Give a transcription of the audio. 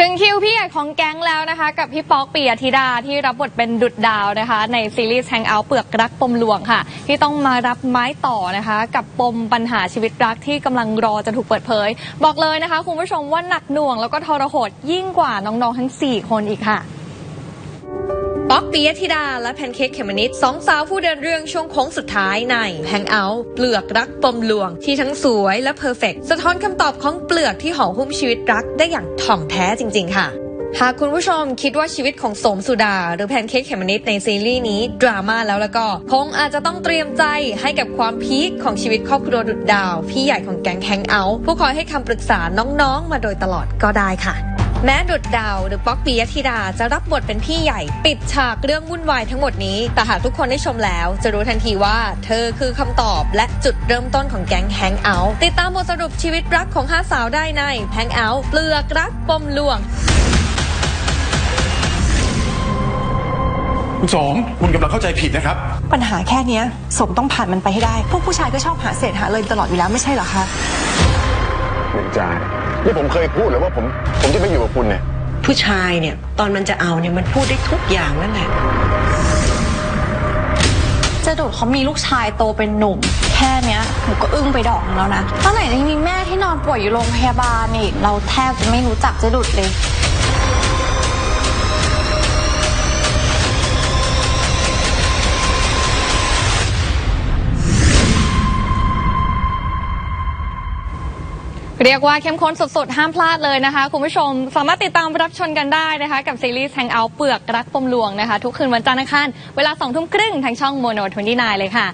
ถึงคิวพี่ใหญ่ของแก๊งแล้วนะคะ กับพี่ป๊อกปียธิดาที่รับบทเป็นดุดดาวนะคะ ในซีรีส์แฮงเอาเปลือกรักปมหลวงค่ะ ที่ต้องมารับไม้ต่อนะคะ กับปมปัญหาชีวิตรักที่กำลังรอจะถูกเปิดเผย บอกเลยนะคะ คุณผู้ชมว่าหนักหน่วงแล้วก็ทรหดยิ่งกว่าน้องๆทั้ง 4 คนอีกค่ะ ป๊อกปิยธิดาและแพนเค้กเขมนิดสองสาวผู้เดินเรื่องช่วงโค้งสุดท้ายในแฮงเอาท์เปลือกรักปมลวงที่ทั้งสวยและเพอร์เฟกสะท้อนคำตอบของเปลือกที่ห่อหุ้มชีวิตรักได้อย่างถ่องแท้จริง ๆ ค่ะหากคุณผู้ชมคิดว่าชีวิตของสมสุดา หรือแพนเค้กเขมนิดในซีรีส์นี้ ดราม่าแล้วแล้วก็ คงอาจจะต้องเตรียมใจให้กับความพีคของชีวิตครอบครัวดุดดาว พี่ใหญ่ของแก๊งแฮงเอาท์ผู้คอยให้คำปรึกษาน้องๆ มาโดยตลอดก็ได้ค่ะ แม้ดุดดาวหรือป๊อกปียธิดาจะรับบทเป็นพี่ใหญ่ ปิดฉากเรื่องวุ่นวายทั้งหมดนี้ แต่หากทุกคนได้ชมแล้ว จะรู้ทันทีว่า เธอคือคำตอบและจุดเริ่มต้นของแก๊งแฮงเอาท์ติดตามบทสรุปชีวิตรักของห้าสาวได้ในแฮงเอาท์เปลือกรักปมลวงคุณสมคุณกำลังเข้าใจผิดนะครับ ปัญหาแค่เนี้ยสมต้องผ่านมันไปให้ได้ พวกผู้ชายก็ชอบหาเศษหาเลยตลอดอยู่แล้วไม่ใช่เหรอคะ เด็กจายนี่ผมเคยพูดเลยว่าผมผมจะไม่อยู่กับคุณเนี่ย ผู้ชายเนี่ย ตอนมันจะเอาเนี่ยมันพูดได้ทุกอย่างนั่นแหละเจะดุดเขามีลูกชายโตเป็นหนุ่ม แค่เนี้ยหนูก็อึ้งไปดอกนึงแล้วนะตอนไหนยังมีแม่ที่นอนป่วยอยู่โรงพยาบาลอีกเราแทบจะไม่รู้จักเจะดุดเลย เรียกว่าเข้มข้นสุดๆ ห้ามพลาดเลยนะคะ คุณผู้ชมสามารถติดตามรับชมกันได้นะคะ กับซีรีส์แทงเอาเปลือกรักปมหลวงนะคะ ทุกคืนวันจันทร์อังคารเวลาสองทุ่มครึ่งทางช่องโมโนทวนตี้นเลยค่ะ